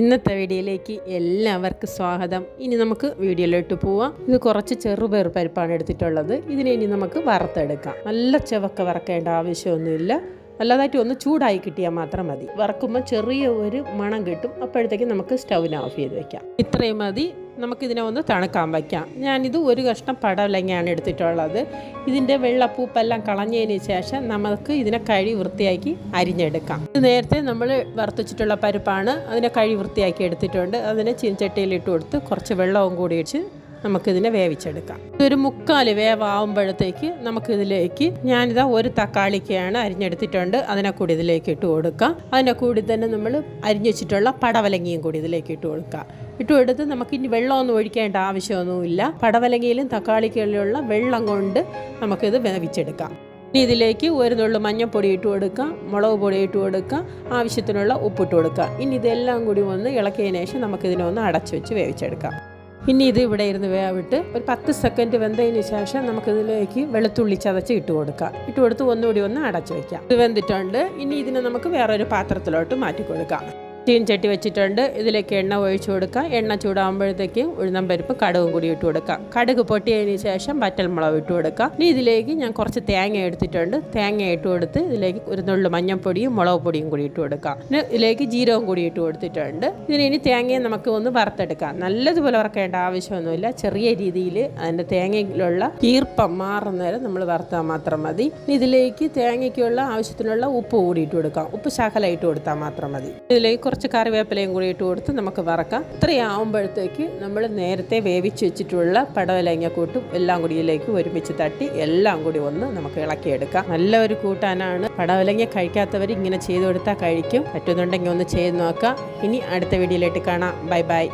ഇന്നത്തെ വീഡിയോയിലേക്ക് എല്ലാവർക്കും സ്വാഗതം. ഇനി നമുക്ക് വീഡിയോയിലോട്ട് പോവാം. ഇത് കുറച്ച് ചെറുപയർ പരിപ്പാണ് എടുത്തിട്ടുള്ളത്. ഇതിനെ ഇനി നമുക്ക് വറുത്തെടുക്കാം. നല്ല ചെവക്ക വറക്കേണ്ട ആവശ്യമൊന്നുമില്ല. നല്ലതായിട്ട് ഒന്ന് ചൂടായി കിട്ടിയാൽ മാത്രം മതി. വറക്കുമ്പോൾ ചെറിയ ഒരു മണം കിട്ടും. അപ്പോഴത്തേക്ക് നമുക്ക് സ്റ്റൗവിന് ഓഫ് ചെയ്ത് വെക്കാം. ഇത്രയും മതി. നമുക്കിതിനെ ഒന്ന് തണുക്കാൻ വയ്ക്കാം ഞാനിത് ഒരു കഷ്ണം പടവലങ്ങയാണ് എടുത്തിട്ടുള്ളത്. ഇതിന്റെ വെള്ളപ്പൂപ്പെല്ലാം കളഞ്ഞതിന് ശേഷം നമുക്ക് ഇതിനെ കഴി വൃത്തിയാക്കി അരിഞ്ഞെടുക്കാം. ഇത് നേരത്തെ നമ്മൾ വറുത്തിച്ചിട്ടുള്ള പരിപ്പാണ്. അതിനെ കഴി വൃത്തിയാക്കി എടുത്തിട്ടുണ്ട്. അതിനെ ചീനച്ചട്ടിയിലിട്ട് കൊടുത്ത് കുറച്ച് വെള്ളവും കൂടി വെച്ച് നമുക്കിതിനെ വേവിച്ചെടുക്കാം. ഇതൊരു മുക്കാൽ വേവാകുമ്പോഴത്തേക്ക് നമുക്കിതിലേക്ക് ഞാനിതാ ഒരു തക്കാളിക്കയാണ് അരിഞ്ഞെടുത്തിട്ടുണ്ട്. അതിനെ കൂടി ഇതിലേക്ക് ഇട്ട് കൊടുക്കാം. അതിനെ കൂടി തന്നെ നമ്മൾ അരിഞ്ഞു വെച്ചിട്ടുള്ള പടവലങ്ങിയും കൂടി ഇതിലേക്ക് ഇട്ട് കൊടുക്കാം. ഇട്ട് കൊടുത്ത് നമുക്ക് ഇനി വെള്ളമൊന്നും ഒഴിക്കേണ്ട ആവശ്യമൊന്നുമില്ല. പടവലങ്ങിയിലും തക്കാളിക്കുള്ള വെള്ളം കൊണ്ട് നമുക്കിത് വേവിച്ചെടുക്കാം. ഇനി ഇതിലേക്ക് ഒരു നുള്ളു മഞ്ഞൾപ്പൊടി ഇട്ട് കൊടുക്കാം. മുളക് പൊടി ഇട്ട് കൊടുക്കാം. ആവശ്യത്തിനുള്ള ഉപ്പിട്ട് കൊടുക്കാം. ഇനി ഇതെല്ലാം കൂടി ഒന്ന് ഇളക്കിയതിനു ശേഷം നമുക്കിതിനെ ഒന്ന് അടച്ചു വെച്ച് വേവിച്ചെടുക്കാം. ഇനി ഇത് ഇവിടെ ഇരുന്ന് വേവിട്ട് ഒരു പത്ത് സെക്കൻഡ് വെന്തതിന് ശേഷം നമുക്കിതിലേക്ക് വെളുത്തുള്ളി ചതച്ച് ഇട്ട് കൊടുക്കാം. ഇട്ട് കൊടുത്ത് ഒന്നുകൂടി ഒന്ന് അടച്ചു വയ്ക്കാം ഇത് വെന്തിട്ടുണ്ട്. ഇനി ഇതിനെ നമുക്ക് വേറൊരു പാത്രത്തിലോട്ട് മാറ്റി കൊടുക്കാം. ചീൻചട്ടി വെച്ചിട്ടുണ്ട്. ഇതിലേക്ക് എണ്ണ ഒഴിച്ചു കൊടുക്കുക. എണ്ണ ചൂടാകുമ്പോഴത്തേക്ക് ഉഴുന്നൻ പരിപ്പ് കടുകും കൂടി ഇട്ട് കൊടുക്കുക. കടുക് പൊട്ടിയതിന് ശേഷം വറ്റൽമുളക് ഇട്ട് കൊടുക്കുക. ഇനി ഇതിലേക്ക് ഞാൻ കുറച്ച് തേങ്ങ എടുത്തിട്ടുണ്ട്. തേങ്ങ ഇട്ട് കൊടുത്ത് ഇതിലേക്ക് ഒരു നുള്ളു മഞ്ഞൾപ്പൊടിയും മുളക് പൊടിയും കൂടി ഇട്ട് കൊടുക്കാം പിന്നെ ഇതിലേക്ക് ജീരകം കൂടി ഇട്ട് കൊടുത്തിട്ടുണ്ട്. ഇതിന് ഇനി തേങ്ങയെ നമുക്ക് ഒന്ന് വറുത്തെടുക്കാം. നല്ലതുപോലെ വറക്കേണ്ട ആവശ്യമൊന്നുമില്ല. ചെറിയ രീതിയിൽ അതിന്റെ തേങ്ങയിലുള്ള ഈർപ്പം മാറുന്നേരം നമ്മൾ വറുത്താൽ മാത്രം മതി. ഇതിലേക്ക് തേങ്ങയ്ക്കുള്ള ആവശ്യത്തിനുള്ള ഉപ്പ് കൂടി ഇട്ട് കൊടുക്കാം. ഉപ്പ് ശകലായിട്ട് കൊടുത്താൽ മാത്രം മതി. ഇതിലേക്ക് കുറച്ച് കറിവേപ്പിലയും കൂടി ഇട്ട് കൊടുത്ത് നമുക്ക് വറക്കാം. ഇത്രയാവുമ്പോഴത്തേക്ക് നമ്മൾ നേരത്തെ വേവിച്ച് വെച്ചിട്ടുള്ള പടവലങ്ങ കൂട്ടും എല്ലാം കൂടിയിലേക്ക് ഒരുമിച്ച് തട്ടി എല്ലാം കൂടി ഒന്ന് നമുക്ക് ഇളക്കിയെടുക്കാം. നല്ല ഒരു കൂട്ടാനാണ്. പടവലങ്ങ കഴിക്കാത്തവർ ഇങ്ങനെ ചെയ്ത് കൊടുത്താൽ കഴിക്കും. പറ്റുന്നുണ്ടെങ്കിൽ ഒന്ന് ചെയ്ത് നോക്കാം. ഇനി അടുത്ത വീഡിയോയിലേക്ക് കാണാം. Bye bye.